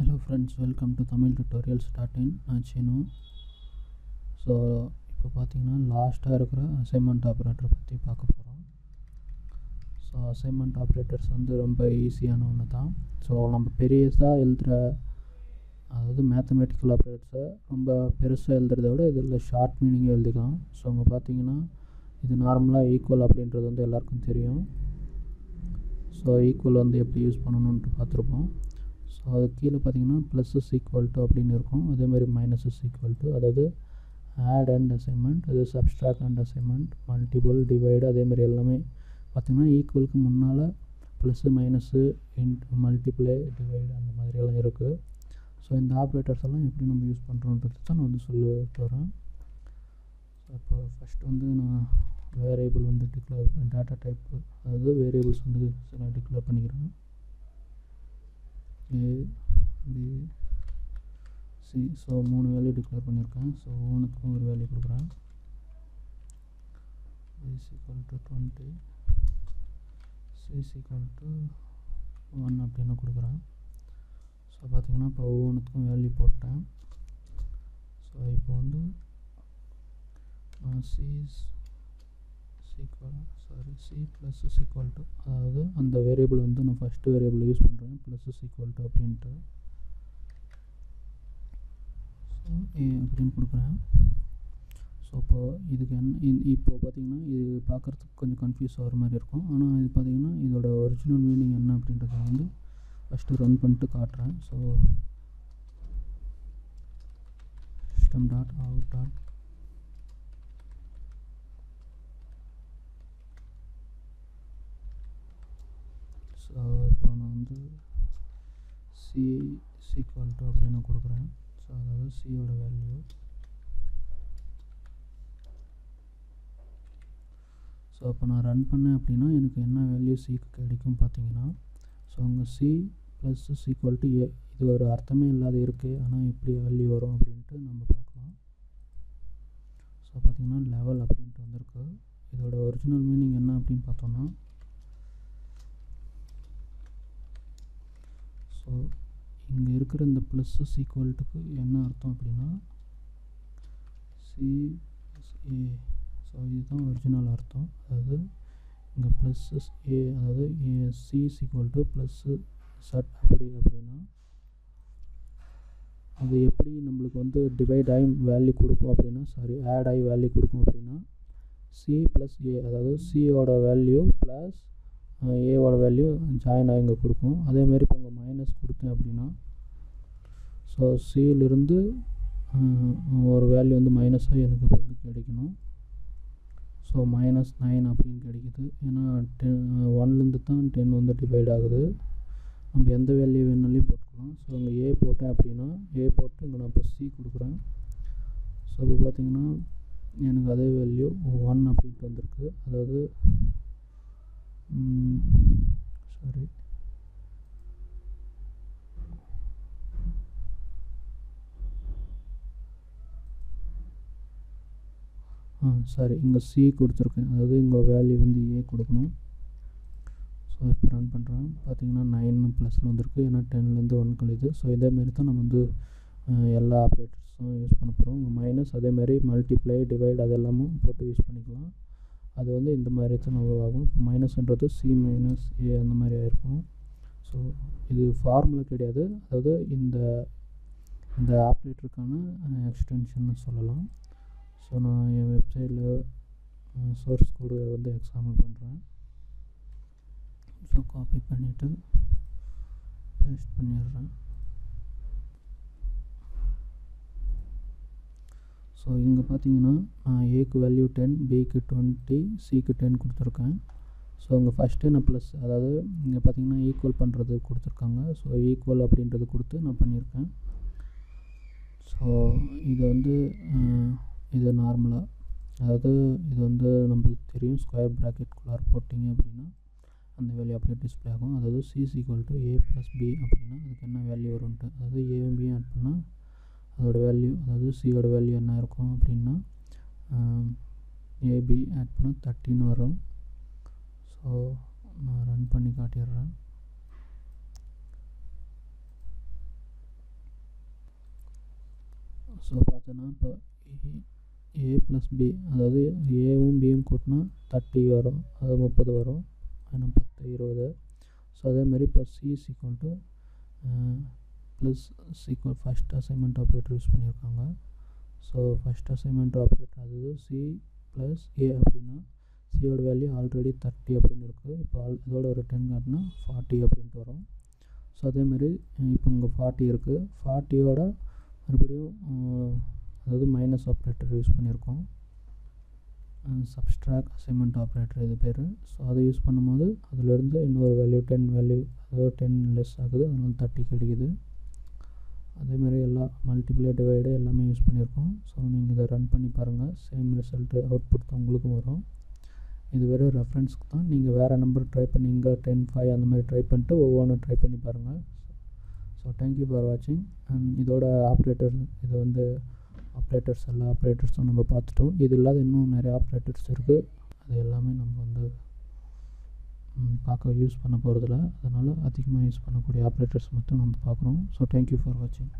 Hello friends welcome to Tamil tutorials dot in நான் Seenu. So இப்போ பார்த்தீங்கன்னா லாஸ்ட்டாக இருக்கிற அசைன்மெண்ட் ஆப்ரேட்டர் பற்றி பார்க்க போகிறோம் ஸோ அசைன்மெண்ட் ஆப்ரேட்டர்ஸ் வந்து ரொம்ப ஈஸியான ஒன்று தான் ஸோ நம்ம பெரியஸாக எழுதுகிற அதாவது மேத்தமெட்டிக்கல் ஆப்ரேட்டர்ஸை ரொம்ப பெருசாக எழுதுறத விட இதில் ஷார்ட் மீனிங்காக எழுதிக்கலாம். ஸோ அங்கே பார்த்தீங்கன்னா இது நார்மலாக ஈக்குவல் அப்படின்றது வந்து எல்லாருக்கும் தெரியும். ஸோ ஈக்குவல் வந்து எப்படி யூஸ் பண்ணணுன்ட்டு பார்த்துருப்போம். ஸோ அது கீழே பார்த்தீங்கன்னா ப்ளஸ் இஸ் ஈக்குவல் டு அப்படின்னு இருக்கும். அதேமாதிரி மைனஸ் இஸ் ஈக்குவல் டு அதாவது ஆட் அண்ட் அசைன்மெண்ட் அது subtract and assignment multiple divide அதேமாதிரி எல்லாமே பார்த்திங்கன்னா ஈக்குவலுக்கு முன்னால் plus minus int multiply divide அந்த மாதிரியெல்லாம் இருக்குது ஸோ இந்த ஆப்ரேட்டர்ஸ் எல்லாம் எப்படி நம்ம யூஸ் பண்ணுறோன்றது தான் நான் வந்து சொல்ல போகிறேன் ஸோ இப்போ ஃபஸ்ட் வந்து நான் வேரியபிள் வந்து டிக்ளேர் டேட்டா டைப்பு அதாவது வேரியபிள்ஸ் வந்து சில டிக்ளேர் பண்ணிக்கிறேன். ஏ பி சி ஸோ மூணு வேல்யூ டிக்ளேர் பண்ணியிருக்கேன். ஸோ ஒவ்வொன்றுக்கும் ஒரு வேல்யூ கொடுக்குறேன். Is equal to twenty C is equal to one அப்படின்னு கொடுக்குறேன். ஸோ பார்த்திங்கன்னா இப்போ ஒவ்வொன்றுத்துக்கும் வேல்யூ போட்டேன். ஸோ இப்போ வந்து C is equal sorry C plus equal to அதாவது அந்த வேரியபிள் வந்து நான் ஃபஸ்ட்டு வேரியபிள் யூஸ் பண்ணுறேன் ப்ளஸ் சீக்வல் டு அப்படின்ட்டு. ஸோ ஏ அப்படின்னு கொடுக்குறேன். ஸோ இப்போது இதுக்கு என்ன இப்போ பார்த்தீங்கன்னா இது பார்க்குறதுக்கு கொஞ்சம் கன்ஃபியூஸ் ஆகிற மாதிரி இருக்கும். ஆனால் இது பார்த்திங்கன்னா இதோட ஒரிஜினல் மீனிங் என்ன அப்படின்றத வந்து ஃபஸ்ட்டு ரன் பண்ணிட்டு காட்டுறேன். So system dot out dot so இப்போ நான் வந்து சி சீக்வல் டு அப்படின்னு கொடுக்குறேன். ஸோ அதாவது சியோட வேல்யூ ஸோ இப்போ நான் ரன் பண்ணேன் அப்படின்னா எனக்கு என்ன வேல்யூ சிக்கு கிடைக்கும் பார்த்தீங்கன்னா ஸோ அங்கே C plus equal to A இது ஒரு அர்த்தமே இல்லாத இருக்குது ஆனால் எப்படி வேல்யூ வரும் அப்படின்ட்டு நம்ம பார்க்கலாம். ஸோ பார்த்திங்கன்னா லெவல் அப்படின்ட்டு வந்திருக்கு. இதோட ஒரிஜினல் மீனிங் என்ன அப்படின்னு பார்த்தோன்னா ஸோ இங்கே இருக்கிற இந்த ப்ளஸ்ஸஸ் ஈக்குவல்ட்டுக்கு என்ன அர்த்தம் அப்படின்னா சி ஏ ஸோ இதுதான் ஒரிஜினல் அர்த்தம். அதாவது இங்கே ப்ளஸ்ஸஸ் ஏ அதாவது A C equal to plus சட் அப்படி அப்படின்னா அது எப்படி நம்மளுக்கு வந்து டிவைட் ஆகி வேல்யூ கொடுக்கும் அப்படின்னா சாரி ஆட் ஆகி வேல்யூ கொடுக்கும் அப்படின்னா சி ப்ளஸ் ஏ அதாவது சியோட வேல்யூ ப்ளஸ் ஏவோட வேல்யூ ஜாயின் ஆகி இங்கே கொடுக்கும். அதேமாரி இப்போ இங்கே மைனஸ் கொடுத்தேன் அப்படின்னா ஸோ சியிலிருந்து ஒரு வேல்யூ வந்து மைனஸாக எனக்கு இப்போ வந்து கிடைக்கணும். ஸோ மைனஸ் நைன் அப்படின்னு கிடைக்குது. ஏன்னா டென் ஒன்லேருந்து தான் டென் வந்து டிவைட் ஆகுது. நம்ம எந்த வேல்யூ வேணாலையும் போட்டுக்கலாம். ஸோ இங்கே ஏ போட்டேன் அப்படின்னா ஏ போட்டு இங்கே நான் இப்போ சி கொடுக்குறேன். ஸோ இப்போ பார்த்திங்கன்னா எனக்கு அதே வேல்யூ ஒன் அப்படின்ட்டு வந்திருக்கு. அதாவது Hmm, சாரி ஆ சாரி இங்கே சி கொடுத்துருக்கேன். அதாவது இங்கே வேல்யூ வந்து ஏ கொடுக்கணும். ஸோ இப்போ ரன் பண்ணுறேன் பார்த்தீங்கன்னா நைன் ப்ளஸில் வந்திருக்கு. ஏன்னா டென்லேருந்து ஒன் கழிது ஸோ இதேமாரி தான் நம்ம வந்து எல்லா ஆப்ரேட்டர்ஸும் யூஸ் பண்ண போகிறோம் மைனஸ் அதேமாரி மல்டிப்ளை டிவைட் அது எல்லாமும் போட்டு யூஸ் பண்ணிக்கலாம். அது வந்து இந்த மாதிரி தான் ஆகும் இப்போ மைனஸ்ன்றது சி மைனஸ் ஏ அந்த மாதிரி ஆகிருக்கும் ஸோ இது ஃபார்முலா கிடையாது. அதாவது இந்த இந்த ஆப்ரேட்டருக்கான எக்ஸ்டென்ஷன் சொல்லலாம். ஸோ நான் என் வெப்சைட்டில் சோர்ஸ் கோடு வந்து எக்ஸாம்பிள் பண்ணுறேன் ஸோ காப்பி பண்ணிவிட்டு பேஸ்ட் பண்ணிடுறேன். ஸோ இங்கே பார்த்தீங்கன்னா நான் ஏக்கு வேல்யூ டென் பிக்கு டுவெண்ட்டி சிக்கு டென் கொடுத்துருக்கேன். ஸோ இங்கே ஃபஸ்ட்டு நான் ப்ளஸ் அதாவது இங்கே பார்த்தீங்கன்னா ஈக்குவல் பண்ணுறது கொடுத்துருக்காங்க. ஸோ ஈக்குவல் அப்படின்றது கொடுத்து நான் பண்ணியிருக்கேன். ஸோ இது வந்து இது நார்மலாக அதாவது இது வந்து நம்மளுக்கு தெரியும் ஸ்கொயர் ப்ராக்கெட்குள்ளார் போட்டிங்க அப்படின்னா அந்த வேல்யூ அப்படியே டிஸ்பிளே ஆகும். அதாவது C is equal to A plus B அப்படின்னா அதுக்கு என்ன வேல்யூ வரும்ன்ட்டு. அதாவது ஏவும் பியும் ஆட் பண்ணால் அதோட வேல்யூ அதாவது சியோட வேல்யூ என்ன இருக்கும் அப்படின்னா ஏபி ஆட் பண்ணால் தேர்ட்டின்னு வரும். ஸோ நான் ரன் பண்ணி காட்டிடுறேன். ஸோ பார்த்தோன்னா இப்போ ஏ ப்ளஸ் பி அதாவது ஏவும் பியும் கூட்டினா தேர்ட்டி வரும். அது முப்பது வரும். ஆனால் பத்து இருபது. ஸோ அதே மாதிரி இப்போ சி கொண்டு to plus equal first assignment operator use பண்ணியிருக்காங்க. ஸோ ஃபஸ்ட் அசைன்மெண்ட் ஆப்ரேட்டர் அது சி ப்ளஸ் ஏ அப்படின்னா சியோட வேல்யூ ஆல்ரெடி தேர்ட்டி அப்படின்னு இருக்குது இப்போ ஆல் இதோட ஒரு டென் காட்டினா ஃபார்ட்டி அப்படின்ட்டு வரும். ஸோ அதேமாதிரி இப்போ இங்கே ஃபார்ட்டி இருக்குது ஃபார்ட்டியோட மறுபடியும் அதாவது மைனஸ் ஆப்ரேட்டர் யூஸ் பண்ணியிருக்கோம். சப்ஸ்ட்ராக் அசைன்மெண்ட் ஆப்ரேட்டர் இது பேர். ஸோ அதை யூஸ் பண்ணும்போது அதிலேருந்து இன்னொரு வேல்யூ டென் வேல்யூ அதாவது டென் லெஸ் ஆகுது. அதனால தேர்ட்டி கிடைக்குது. அதேமாதிரி எல்லா மல்டிப்ளை டிவைடு எல்லாமே யூஸ் பண்ணியிருக்கோம். ஸோ நீங்கள் இதை ரன் பண்ணி பாருங்கள் சேம் ரிசல்ட்டு அவுட்புட் தான் உங்களுக்கும் வரும். இது வெறும் ரெஃபரன்ஸ்க்கு தான். நீங்கள் வேறு நம்பர் ட்ரை பண்ணி இங்கே டென் ஃபைவ் அந்த மாதிரி ட்ரை பண்ணிட்டு ஒவ்வொன்றும் ட்ரை பண்ணி பாருங்கள் ஸோ தேங்க்யூ ஃபார் வாட்சிங் அண்ட் இதோட ஆப்ரேட்டர் இது வந்து ஆப்ரேட்டர்ஸ் எல்லா ஆப்ரேட்டர்ஸும் நம்ம பார்த்துட்டோம். இது இல்லாத இன்னும் நிறைய ஆப்ரேட்டர்ஸ் இருக்குது அது எல்லாமே நம்ம வந்து பார்க்க யூஸ் பண்ண போகிறதில்ல அதனால் அதிகமாக யூஸ் பண்ணக்கூடிய ஆப்ரேட்டர்ஸ் மட்டும் நம்ம பார்க்குறோம் ஸோ தேங்க்யூ ஃபார் வாட்சிங்